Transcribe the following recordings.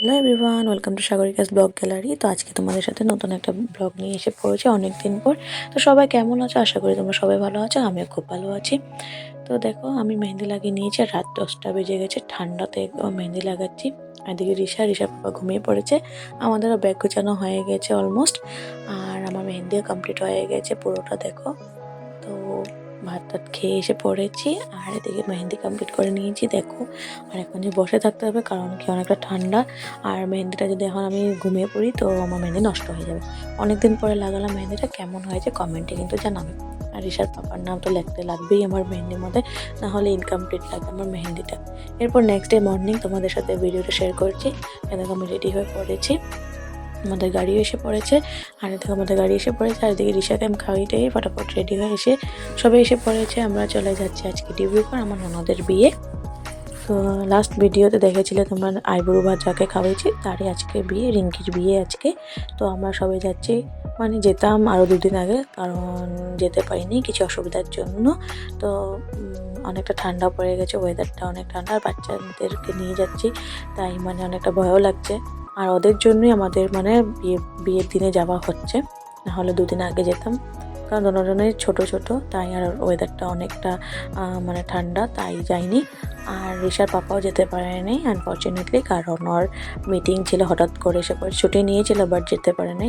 Hello everyone, welcome to Sagarika's blog gallery. তো আজকে তোমাদের সাথে নতুন একটা ব্লগ নিয়ে এসে পড়েছে অনেক দিন পর। তো সবাই কেমন আছো? আশা করি তোমরা সবাই ভালো আছো, আমিও খুব ভালো আছি। তো দেখো, আমি মেহেন্দি লাগিয়ে নিয়েছি রাত দশটা বেজে গেছে, ঠান্ডাতে মেহেন্দি লাগাচ্ছি। এদিকে রিসা রিসা বাবা ঘুমিয়ে পড়েছে। আমাদেরও ব্যাগ গোছানো হয়ে গেছে অলমোস্ট। আর আমার মেহেন্দিও কমপ্লিট হয়ে গেছে পুরোটা, দেখো। ভাত টাত খেয়ে এসে পড়েছি, আর এদিকে মেহেন্দি কমপ্লিট করে নিয়েছি, দেখো। আর এখন যে বসে থাকতে হবে, কারণ কি অনেকটা ঠান্ডা। আর মেহেন্দিটা যদি এখন আমি ঘুমিয়ে পড়ি, তো আমার মেহেন্দি নষ্ট হয়ে যাবে। অনেকদিন পরে লাগালাম মেহেন্দিটা, কেমন হয়েছে কমেন্টে কিন্তু জানাবে। আর রিসার পাপার নাম তো লিখতে লাগবেই আমার মেহেন্দির মধ্যে, না হলে ইনকমপ্লিট লাগে আমার মেহেন্দিটা। এরপর নেক্সট ডে মর্নিং তোমাদের সাথে ভিডিওটা শেয়ার করছি এদিকে আমি রেডি হয়ে পড়েছি। আমাদের গাড়ি এসে পড়েছে, আর এদিকে আমাদের গাড়ি এসে পড়েছে, আর এদিকে রিসাকে আমি খাওয়াইটাই ফটাফট রেডি হয়ে এসে সবাই এসে পড়েছে, আমরা চলে যাচ্ছি আজকে ডিউটি পর আমার ননদের বিয়ে। তো লাস্ট ভিডিওতে দেখেছিলে তোমরা আইবুড়ো ভাজাকে খাওয়াইছি, তারই আজকে বিয়ে, রিঙ্কির বিয়ে আজকে। তো আমরা সবাই যাচ্ছি মানে যেতাম আরও দুদিন আগে, কারণ যেতে পারিনি কিছু অসুবিধার জন্য। তো অনেকটা ঠান্ডা পড়ে গেছে ওয়েদারটা অনেক ঠান্ডা, আর বাচ্চাদেরকে নিয়ে যাচ্ছি, তাই মানে অনেকটা ভয়ও লাগছে। আর ওদের জন্যই আমাদের মানে বিয়ে, বিয়ের দিনে যাওয়া হচ্ছে। নাহলে দুদিন আগে যেতাম। কারণ দুজনেই ছোট ছোট, তাই আর ওয়েদারটা অনেকটা মানে ঠান্ডা, তাই যাইনি। আর রিসার পাপাও যেতে পারেনি আনফর্চুনেটলি কারণ ওর মিটিং ছিল, হঠাৎ করে এসে পরে ছুটি নিয়েছিল বাট যেতে পারেনি।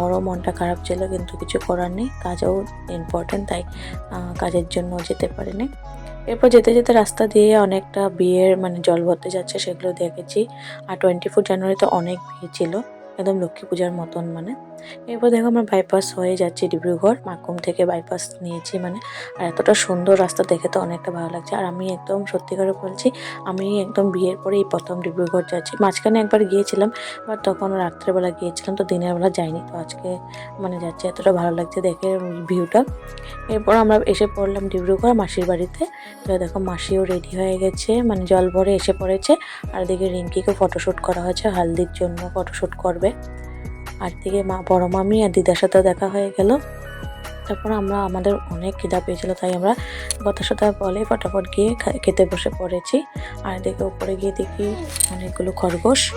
ওরও মনটা খারাপ ছিল, কিন্তু কিছু করার নেই। কাজও ইম্পর্টেন্ট তাই কাজের জন্য যেতে পারেনি। এরপর যেতে যেতে রাস্তা দিয়ে অনেকটা বিয়ের মানে জল ভরতে যাচ্ছে সেগুলো দেখেছি। আর টোয়েন্টি ফোর জানুয়ারিতে অনেক ভিড় ছিল, একদম লক্ষ্মী পূজার মতন মানে এরপর দেখো আমরা বাইপাস হয়ে যাচ্ছি ডিব্রুগড় মাকুম থেকে বাইপাস নিয়েছি মানে। আর এতটা সুন্দর রাস্তা দেখে তো অনেকটা ভালো লাগছে। আর আমি একদম সত্যি করে বলছি, আমি একদম বিয়ের পরে এই প্রথম ডিব্রুগড় যাচ্ছি। মাঝখানে একবার গিয়েছিলাম বাট তখন রাত্রেবেলা গিয়েছিলাম, তো দিনের বেলা যাইনি। তো আজকে মানে যাচ্ছে, এতটা ভালো লাগছে দেখে ভিউটা এরপর আমরা এসে পড়লাম ডিব্রুগড় মাসির বাড়িতে। তো দেখো মাসিও রেডি হয়ে গেছে মানে জল ভরে এসে পড়েছে। আর এদিকে রিঙ্কিকে ফটোশ্যুট করা হয়েছে, হালদির জন্য ফটোশ্যুট করবে। আর দিকে মা, বড় মামি আর দিদার সাথেও দেখা হয়ে গেল। তারপর আমরা, আমাদের অনেক খিদা পেয়েছিল, তাই আমরা কথা সাথে বলে ফটাফট গিয়ে খেতে বসে পড়েছি। আর এদিকে উপরে গিয়ে দেখি অনেকগুলো খরগোশ।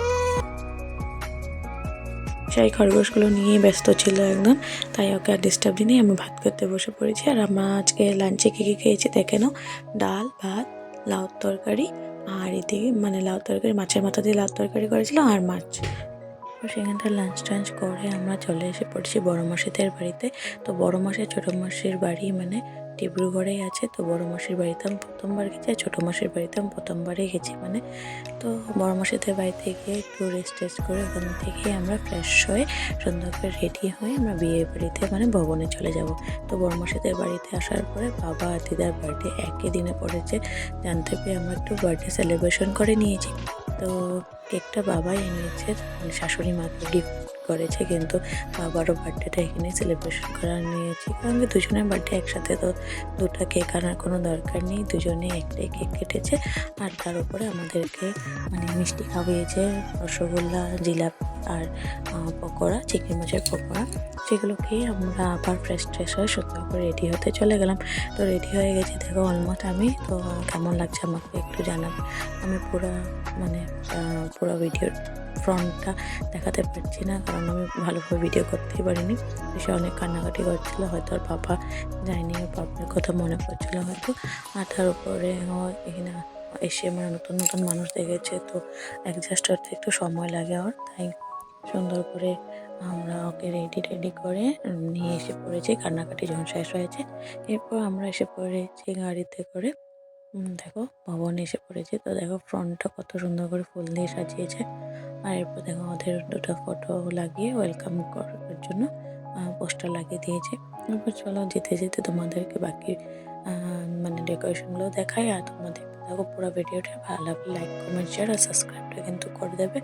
সেই খরগোশগুলো নিয়ে ব্যস্ত ছিল একদম তাই ওকে আর ডিস্টার্ব দিনই আমি ভাত করতে বসে পড়েছি। আর আমরা আজকে লাঞ্চে কী কী খেয়েছি দেখে নাও। ডাল, ভাত, লাউ তরকারি। আর এদিকে মানে লাউ তরকারি, মাছের মাথা দিয়ে লাউ তরকারি করেছিল আর মাছ। তো সেখানটা লাঞ্চ টাঞ্চ করে আমরা চলে এসে পড়ছি বড় মাসিদের বাড়িতে। তো বড় মাসির ছোটো মাসির বাড়ি মানে ডিব্রুগড়েই আছে। তো বড় মাসির বাড়িতে আমি প্রথমবার গেছি আর ছোটো মাসির বাড়িতে আমি প্রথমবারই গেছি মানে। তো বড় মাসিদের বাড়িতে গিয়ে একটু রেস্ট টেস্ট করে ওখান থেকে আমরা ফ্রেশ হয়ে সুন্দর করে রেডি হয়ে আমরা বিয়ে বাড়িতে মানে ভবনে চলে যাব। তো বড় মাসিদের বাড়িতে আসার পরে বাবা আর দিদার বার্থডে একই দিনে পড়েছে। জানতে পেরে আমরা একটু বার্থডে সেলিব্রেশন করে নিয়েছি। তো কেকটা বাবাই এনেছে শাশুড়ি মাকে গিফট করেছে, কিন্তু বাবারও বার্থডেটা এখানে সেলিব্রেশন করা নিয়েছি কারণ কি দুজনের বার্থডে একসাথে তো দুটো কেক আনার কোনো দরকার নেই, দুজনে একটাই কেক কেটেছে। আর তার উপরে আমাদেরকে মানে মিষ্টি খাওয়িয়েছে রসগোল্লা, জিলাপি আর পকোড়া চিকেন মাছের পকোড়া। সেগুলো খেয়ে আমরা আবার ফ্রেশ ট্রেশ হয়ে সুন্দর করে রেডি হতে চলে গেলাম। তো রেডি হয়ে গেছি, দেখো অলমোস্ট আমি। তো কেমন লাগছে আমাকে একটু জানাবে। আমি পুরো মানে পুরো ভিডিওর ফ্রন্টটা দেখাতে পারছি না, কারণ আমি ভালোভাবে ভিডিও করতেই পারিনি। সে অনেক কান্নাকাটি করছিল, হয়তো ওর পাপা যায়নি বাবার কথা মনে পড়ছিল হয়তো। আর তার উপরে এখানে এসে মানে নতুন নতুন মানুষ দেখেছে, তো অ্যাডজাস্ট করতে একটু সময় লাগে ওর। তাই সুন্দর করে আমরা ওকে রেডি রেডি করে নিয়ে এসে পড়েছি, কান্নাকাটি যখন শেষ হয়েছে, এরপর আমরা এসে পড়েছি গাড়িতে করে। দেখো ভবন এসে পড়েছে। তো দেখো ফ্রন্টটা কত সুন্দর করে ফুল দিয়ে সাজিয়েছে। আর এরপর দেখো ওদের দুটো ফটো লাগিয়ে ওয়েলকাম করার জন্য পোস্টার লাগিয়ে দিয়েছে। এরপর চলো যেতে যেতে তোমাদেরকে বাকি মানে ডেকোরেশনগুলো দেখাই। আর তোমাদের দেখো পুরো ভিডিওটা ভালো লাইক কমেন্ট শেয়ার আর সাবস্ক্রাইবটা কিন্তু করে দেবে।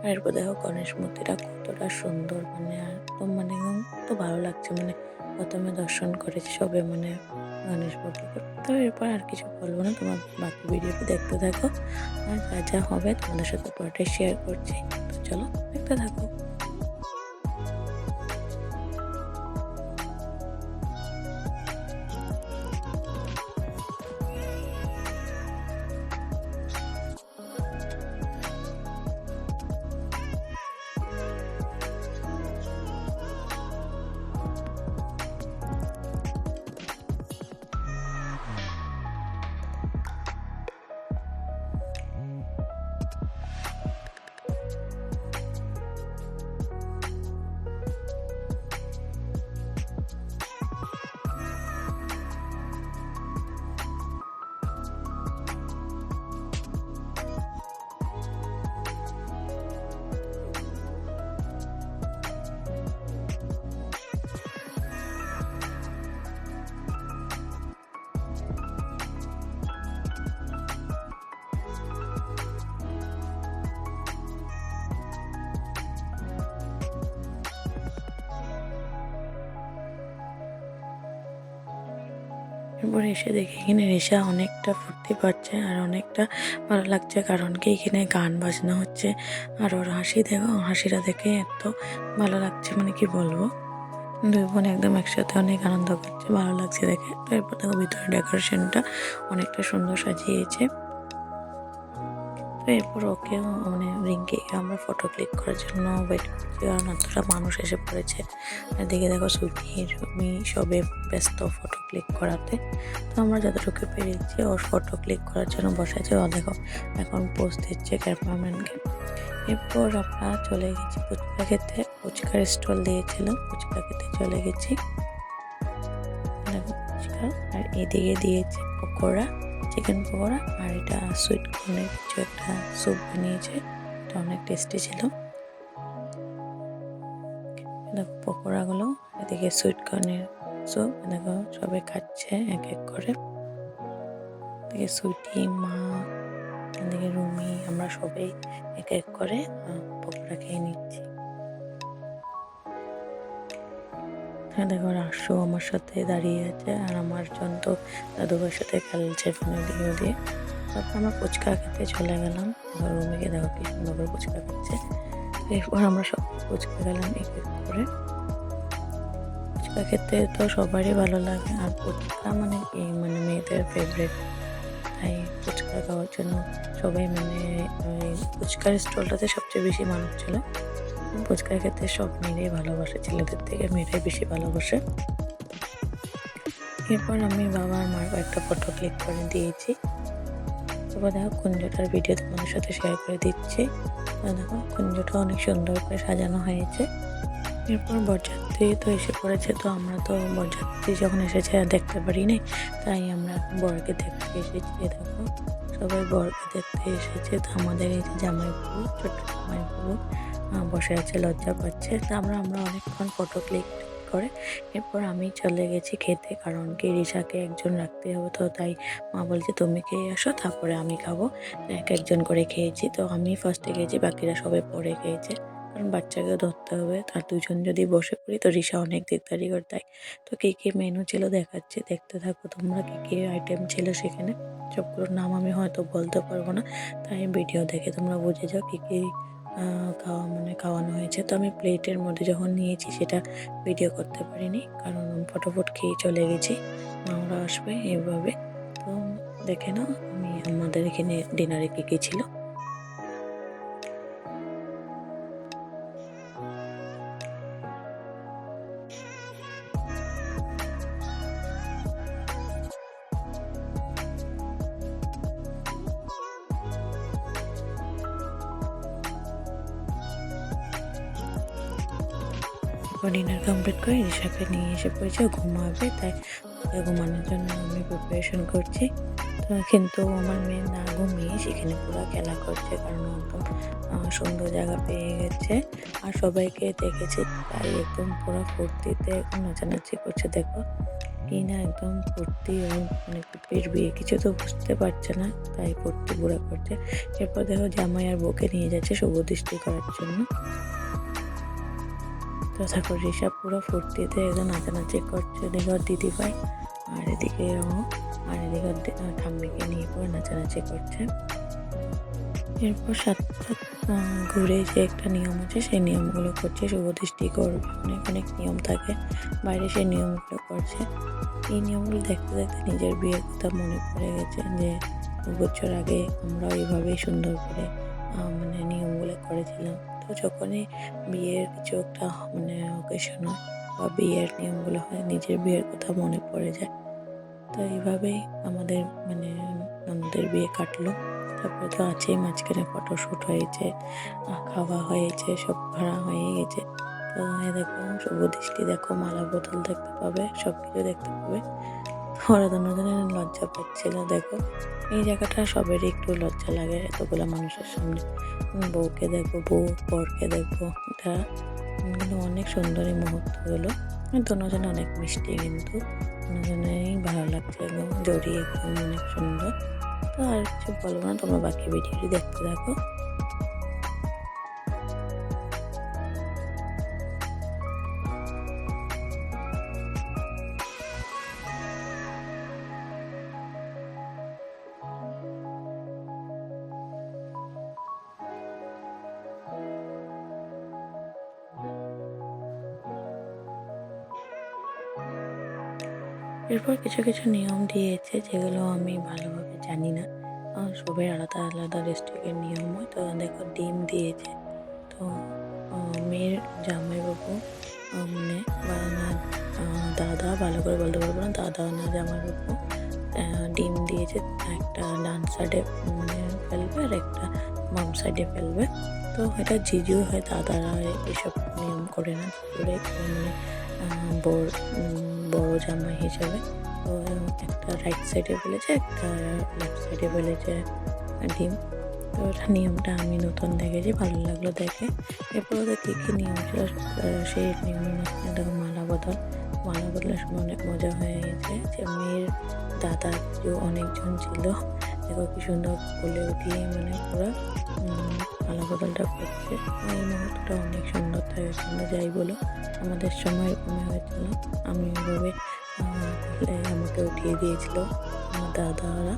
আর এরপর দেখো গণেশ মূর্তিটা কতটা সুন্দর মানে একদম মানে তো ভালো লাগছে। মানে প্রথমে দর্শন করেছি সবে মানে গণেশ মূর্তিকে তো এরপর আর কিছু বলব না, তোমার বাকি ভিডিওটি দেখতে থাকো। আর যা যা হবে তোমাদের সাথে পুরোটাই শেয়ার করছি। তো চলো দেখতে থাকো। এরপরে এসে দেখি এখানে রেশা অনেকটা ফুর্তি পাচ্ছে আর অনেকটা ভালো লাগছে কারণ কি এখানে গান বাজনা হচ্ছে। আর ওর হাসি দেখো, হাসিটা দেখে এত ভালো লাগছে মানে কি বলব? দুই বোন একদম একসাথে অনেক আনন্দ করছে, ভালো লাগছে দেখে। তারপর এরপর দেখো ভিতরে ডেকোরেশনটা অনেকটা সুন্দর সাজিয়েছে। এরপর ওকে মানে রিঙ্কি আমরা ফটো ক্লিক করার জন্য ওয়েট করছি। কারণ এতটা মানুষ এসে পড়েছে। দেখে দেখো সুইটি রুমি সবে ব্যস্ত ফটো ক্লিক করাতে। তো আমরা যতটুকু পেরেছি ওর ফটো ক্লিক করার জন্য বসেছে। ও দেখো এখন পোস্ট দিচ্ছে ক্যামেরাম্যানকে। এরপর আমরা চলে গেছি ফুচকা খেতে ফুচকার স্টল দিয়েছিল ফুচকা খেতে চলে গেছি। ফুচকা আর এদিকে দিয়েছি পকোড়া। চিকেন পকোড়া আর এটা সুইট কর্নের কিছু একটা স্যুপ বানিয়েছে। এটা অনেক টেস্টি ছিল। পকোড়াগুলো, এদিকে সুইট কর্নের স্যুপ দেখো সবাই খাচ্ছে এক এক করে। এদিকে সুইটি মা, এদিকে রুমি, আমরা সবাই এক এক করে পকোড়া খেয়ে নিচ্ছি। হ্যাঁ দেখো রাসু আমার সাথে দাঁড়িয়ে আছে আর আমার জন তো দাদুভাইয়ের সাথে খেলছে দিকে দিয়ে তারপর আমরা ফুচকা খেতে চলে গেলাম। এবার রুমিকে দেখো কি সুন্দর করে ফুচকা খাচ্ছে। এরপর আমরা সব ফুচকা গেলাম এক এক করে। ফুচকা খেতে তো সবারই ভালো লাগে আর ফুচকা মানে কি? মানে মেয়েদের ফেভারিট তাই ফুচকা খাওয়ার জন্য সবাই মানে ওই ফুচকার স্টলটাতে সবচেয়ে বেশি মানুষ ছিল। ফুচকা খেতে সব মেয়েরাই ভালোবাসে, ছেলেদের থেকে মেয়েরাই বেশি ভালোবাসে। এরপর আমি বাবা আর মার একটা ফটো ক্লিক করে দিয়েছি। তারপর দেখো কুঞ্জটার ভিডিও তোমাদের সাথে শেয়ার করে দিচ্ছি। দেখো কুঞ্জটা অনেক সুন্দর করে সাজানো হয়েছে। এরপর বরযাত্রী তো এসে পড়েছে, তো আমরা তো বরযাত্রী যখন এসেছে দেখতে পারিনি, তাই আমরা বরকে দেখতে এসেছি। দেখো, সবাই বরকে দেখতে এসেছে। তো আমাদের এই যে জামাইবাবু, ছোট্ট জামাইবাবু বসে আছে, লজ্জা পাচ্ছে তা আমরা অনেকক্ষণ ফটো ক্লিক করে এরপর আমি চলে গেছি খেতে, কারণ কি রিসাকে একজন রাখতে হবে। তো তাই মা বলছে, তুমি খেয়ে আসো, তারপরে আমি খাব। এক একজন করে খেয়েছি। তো আমি ফার্স্টে খেয়েছি বাকিরা সবাই পরে খেয়েছে। কারণ বাচ্চাকে ধরতে হবে। তার দুজন যদি বসে পড়ি, তো রিসা অনেক দিকদারি করে দেয় তো কী কী মেনু ছিল দেখাচ্ছে। দেখতে থাকো তোমরা কী কী আইটেম ছিল সেখানে। সবগুলোর নাম আমি হয়তো বলতে পারব না। তাই ভিডিও দেখে তোমরা বুঝে যাও কী কী খাওয়া মানে খাওয়ানো হয়েছে। তো আমি প্লেটের মধ্যে যখন নিয়েছি সেটা ভিডিও করতে পারিনি। কারণ ফটোফট খেয়ে চলে গেছি। আমরা আসবে এইভাবে তো দেখে না আমি আমাদের এখানে ডিনারে কী কী ছিল। ডিনার কমপ্লিট করে রিসাকে নিয়ে এসে পড়েছে ঘুমাবে, তাই ওকে ঘুমানোর জন্য আমি প্রিপারেশন করছি। তো কিন্তু আমার মেয়ে না ঘুমিয়ে সেখানে পুরো খেলা করছে, কারণ একদম সুন্দর জায়গা পেয়ে গেছে। আর সবাইকে দেখেছে, তাই একদম পুরো ফুর্তিতে নাচানাচি করছে, দেখো। কি না একদম ফুর্তি মানে পিপির বিয়ে কিছু তো বুঝতে পারছে না, তাই ফুর্তি বুড়া করছে। এরপর দেখো জামাই আর বউকে নিয়ে যাচ্ছে শুভ দৃষ্টি করার জন্য। তো থাকো ঋষা পুরো ফুর্তিতে একদম নাচানাচি করছে, এদিকে দিদি ভাই আর এদিকে ও আর এদিকে ঠাম্মিকে নিয়ে পুরো নাচানাচি করছে। এরপর সাতটা ঘুরে যে একটা নিয়ম আছে, সেই নিয়মগুলো করছে শুভদৃষ্টি করবে অনেক অনেক নিয়ম থাকে, বাইরে সেই নিয়মগুলো করছে। এই নিয়মগুলো দেখতে দেখতে নিজের বিয়ের কথা মনে পড়ে গেছে যে বছর আগে আমরা এইভাবেই সুন্দর করে মানে নিয়মগুলো করেছিলাম। তো যখনই বিয়ের কিছু একটা মানে অকেশন হয় বা বিয়ের নিয়মগুলো হয়, নিজের বিয়ের কথা মনে পড়ে যায়। তো এইভাবেই আমাদের মানে আমাদের বিয়ে কাটলো। তারপরে তো আছেই, মাঝখানে ফটোশ্যুট হয়েছে, খাওয়া হয়েছে, সব ভাড়া হয়ে গেছে। তো দেখো, শুভ দৃষ্টি দেখো, মালা বোতল দেখতে পাবে সব কিছু দেখতে পাবে। ওরা দুজনে লজ্জা পাচ্ছিল দেখো। এই জায়গাটা সবেরই একটু লজ্জা লাগে এতগুলো মানুষের সামনে। বউকে দেখব বউ, বরকে দেখব এটা কিন্তু অনেক সুন্দর এই মুহূর্তগুলো দুজনে অনেক মিষ্টি কিন্তু দুজনেই ভালো লাগছে একদম জড়িয়ে অনেক সুন্দর। তো আর কিছু বলব না, তোমরা বাকি ভিডিওটি দেখতে থাকো। এরপর কিছু কিছু নিয়ম দিয়েছে যেগুলো আমি ভালোভাবে জানি না। সবাই আলাদা আলাদা ডিস্ট্রিক্টের নিয়ম হয়। তো দেখো ডিম দিয়েছে। তো মেয়ের জামাইবাবু আহ, মানে না দাদা ভালো করে বলতে পারব না দাদা না জামাইবাবু আহ, ডিম দিয়েছে। একটা ডান সাইডে মানে ফেলবে আর একটা বাম সাইডে ফেলবে। তো এটা জিজু হয় দাদারা এসব নিয়ম করে না। জিজুরে মানে উম, বড় জামাই হিসাবে তো একটা রাইট সাইডে বলেছে, একটা লেফট সাইডে বলেছে ডিম। তো ওটা নিয়মটা আমি নতুন দেখেছি, ভালো লাগল দেখে। এরপর ওদের কী কী নিয়ম ছিল? সেই মাঝখানে দেখো মালা বদল। মালা বদলের সময় অনেক মজা হয়ে গেছে। যে মেয়ের দাদা অনেকজন ছিল দেখো কি সুন্দর বলে উঠিয়ে মানে পুরো মালা বদলটা করছে। এই মুহূর্তটা অনেক সুন্দর থাকে সুন্দর যাই বলো। আমাদের সময় এরকমই হয়েছিল আমি ওইভাবে আমাকে উঠিয়ে দিয়েছিল আমার দাদারা।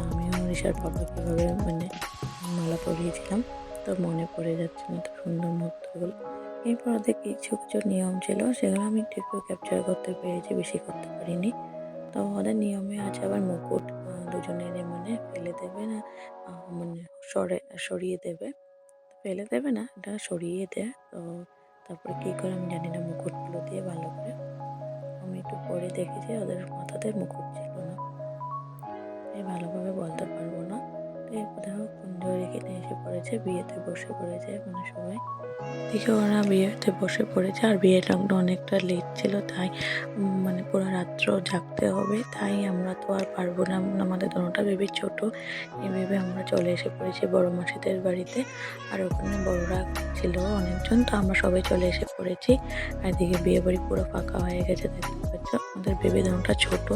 আমিও ঋষার বাবাকে মানে মালা পরিয়েছিলাম। তো মনে পড়ে যাচ্ছে না তো সুন্দর মুহূর্তগুলো। এরপর ওদের কিছু কিছু নিয়ম ছিল, সেগুলো আমি একটু একটু ক্যাপচার করতে পেরেছি, বেশি করতে পারিনি। তো ওদের নিয়মে আছে আবার মুকুট। দুজনের মানে ফেলে দেবে না মানে সরে, সরিয়ে দেবে। ফেলে দেবে না, এটা সরিয়ে দেয় তো তারপরে কী করে আমি জানি না, মুকুটগুলো দিয়ে ভালো করে। আমি একটু পরে দেখেছি, ওদের মাথাতে মুকুট ছিল না। তাই ভালোভাবে বলতে পারব না। তো এরপর দেখো কুঞ্জর এখানে এসে পড়েছে, বিয়েতে বসে পড়েছে মানে সবাই। দিকে ওরা বিয়েতে বসে পড়েছে আর বিয়ের রংটা অনেকটা লেট ছিল, তাই মানে পুরো রাত্র জাগতে হবে। তাই আমরা তো আর পারব না। আমাদের দোনোটা বেবি ছোট, এই ভেবে আমরা চলে এসে পড়েছি বড় মাসিদের বাড়িতে। আর ওখানে বড়রা ছিল অনেকজন, তো আমরা সবাই চলে এসে পড়েছি। আর এদিকে বিয়ে বাড়ি পুরো ফাঁকা হয়ে গেছে দেখতে আমাদের বেবি দামটা ছোট,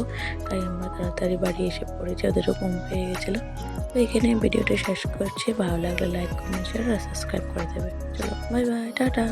তাই আমরা তাড়াতাড়ি বাড়ি এসে পড়েছি, ওদেরও ঘুম পেয়ে গেছিল। তো এখানে ভিডিওটা শেষ করছি, ভালো লাগলে লাইক কমেন্ট শেয়ার আর সাবস্ক্রাইব করে দেবে। চলো বাই বাই টাটা।